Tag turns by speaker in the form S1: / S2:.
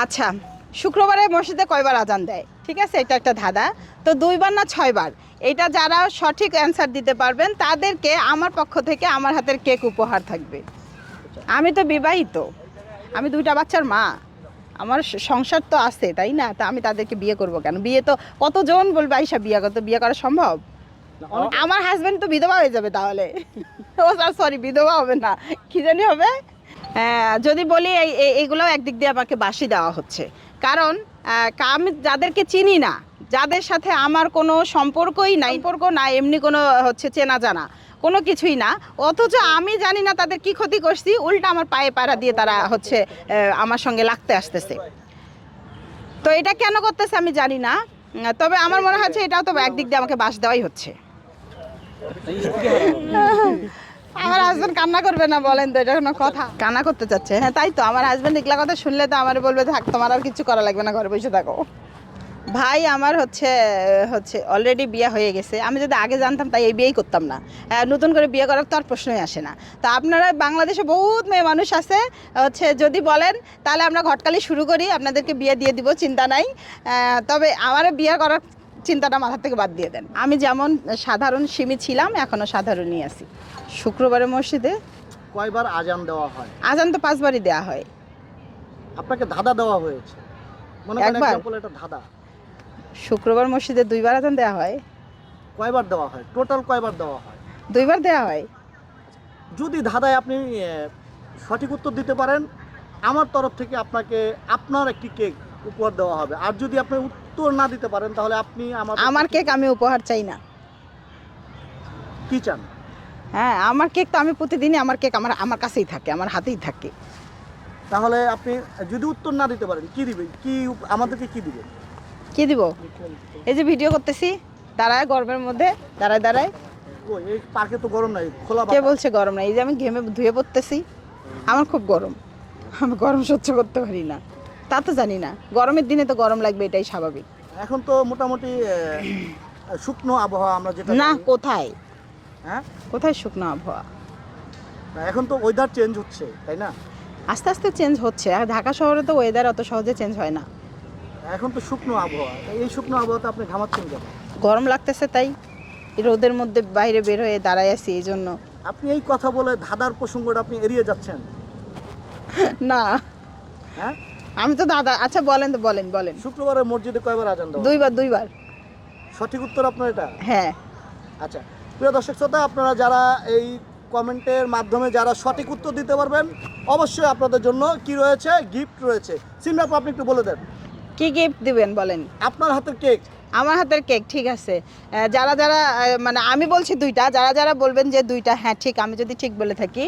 S1: আচ্ছা শুক্রবারে মসজিদে কয়বার আজান দেয়? ঠিক আছে, এটা একটা ধাঁধা। তো দুইবার না ছয়বার? এটা যারা সঠিক অ্যান্সার দিতে পারবেন, তাদেরকে আমার পক্ষ থেকে আমার হাতের কেক উপহার থাকবে। আমি তো বিবাহিত। আমি দুইটা বাচ্চার মা। আমার সংসার তো আছে, তাই না? তা আমি তাদেরকে বিয়ে করব কেন? বিয়ে তো কতজন বলবে আইসা বিয়ে করতে বিয়ে করা সম্ভব? আমার হাজবেন্ড তো বিধবা হয়ে যাবে তাহলে। ও সরি বিধবা হবে না। কি জানি হবে? যদি বলি এই, এই- এইগুলো একদিক দিয়ে আমাকে বাসি দেওয়া হচ্ছে। কারণ আমি যাদেরকে চিনি না, যাদের সাথে আমার কোনো সম্পর্কই নাই, সম্পর্ক না, এমনি কোনো হচ্ছে চেনা জানা, কোনো কিছুই না। অথচ আমি জানি না তাদের কি ক্ষতি করছি, উল্টা আমার পায়ে পাড়া দিয়ে তারা হচ্ছে আমার সঙ্গে লাগতে আসতেছে। তো এটা কেন করতেছে আমি জানি না, তবে আমার মনে হচ্ছে এটাও তো একদিক দিয়ে আমাকে বাস দেওয়াই হচ্ছে। হাজবেন্ড কান্না করবে না বলেন তো, এটা কোনো কথা। কান্না করতে চাচ্ছে হ্যাঁ তাই তো, আমার হাজবেন্ড এগুলা কথা শুনলে তো আমার বলবে, থাক, তোমার আর কিছু করা লাগবে না, ঘরে বসে থাকো। ভাই, আমার হচ্ছে হচ্ছে অলরেডি বিয়ে হয়ে গেছে। আমি যদি আগে জানতাম, তাই এই বিয়েই করতাম না। নতুন করে বিয়ে করার তো আর প্রশ্নই আসে না। তো আপনারা বাংলাদেশে বহুত মেয়ে মানুষ আছে, হচ্ছে যদি বলেন, তাহলে আমরা ঘটকালি শুরু করি, আপনাদেরকে বিয়ে দিয়ে দিব, চিন্তা নাই। তবে আমার বিয়ে করার চিন্তাটা মাথা থেকে বাদ দিয়ে দেন। আমি যেমন সাধারণ সিমি ছিলাম এখনও সাধারণই আছি। শুক্রবারে মসজিদে
S2: কয়বার আজান দেওয়া হয়?
S1: আজান তো পাঁচবারই দেওয়া হয়।
S2: আপনাকে ধাঁধা দেওয়া হয়েছে। মনে করেন এটা ধাঁধা।
S1: শুক্রবার মসজিদে দুইবার আজান দেওয়া হয়।
S2: কয়বার দেওয়া হয়? টোটাল কয়বার দেওয়া হয়?
S1: দুইবার দেওয়া হয়।
S2: যদি ধাঁধায় আপনি সঠিক উত্তর দিতে পারেন আমার তরফ থেকে আপনাকে আপনার একটি কেক উপহার দেওয়া হবে। আর যদি আপনি উত্তর না দিতে পারেন তাহলে আপনি আমার
S1: আমার কেক আমি উপহার চাই না।
S2: কি চান?
S1: হ্যাঁ আমার কেক তো আমি প্রতিদিনই আমার কেক আমার আমার কাছেই থাকে আমার হাতেই থাকে।
S2: তাহলে আপনি যদি উত্তর না দিতে পারেন কি দিবেন? কি আমাদেরকে কি দিবেন?
S1: কি দিব? এই যে ভিডিও করতেছি দাঁড়ায় গরমের মধ্যে দাঁড়ায় দাঁড়ায়।
S2: এই পার্কে তো গরম নাই খোলা
S1: কে বলছে গরম না এই যে আমি ঘেমে ধুয়ে পড়তেছি আমার খুব গরম। আমি গরম সহ্য করতে পারি না। তা তো জানি না। গরমের দিনে তো গরম লাগবে এটাই স্বাভাবিক।
S2: এখন তো মোটামুটি শুকনো আবহাওয়া আমরা যেটা
S1: না কোথায়?
S2: হ্যাঁ?
S1: কোথায় শুকনো আবহাওয়া?
S2: এখন তো ওয়েদার চেঞ্জ হচ্ছে তাই না?
S1: আস্তে আস্তে চেঞ্জ হচ্ছে। আর ঢাকা শহরে তো ওয়েদার অত সহজে চেঞ্জ হয় না।
S2: এখন তো শুকনো আবহাওয়া। এই শুকনো আবহাওয়াতে আপনি ঘামাচ্ছেন কেন?
S1: গরম লাগতেছে তাই। রোদের মধ্যে বাইরে বের হয়ে দাঁড়ায় আছি এই জন্য।
S2: আপনি এই কথা বলে ধাঁধার প্রসঙ্গটা আপনি এড়িয়ে যাচ্ছেন?
S1: না।
S2: হ্যাঁ?
S1: আমি তো দাদা আচ্ছা বলেন তো বলেন বলেন।
S2: শুক্রবারে মসজিদে কয়বার আজান হয়?
S1: দুইবার দুইবার।
S2: সঠিক উত্তর আপনার এটা?
S1: হ্যাঁ।
S2: আচ্ছা প্রিয় দর্শক শ্রোতা আপনারা যারা এই কমেন্টের মাধ্যমে যারা সঠিক উত্তর দিতে পারবেন অবশ্যই আপনাদের জন্য কি রয়েছে? গিফট রয়েছে। সিমরা আপনি একটু বলে দেন।
S1: কি গিফট দিবেন বলেন?
S2: আপনার হাতের কেক।
S1: আমার হাতের কেক ঠিক আছে। যারা যারা মানে আমি বলছি দুইটা যারা যারা বলবেন যে দুইটা হ্যাঁ ঠিক আমি যদি ঠিক বলে থাকি।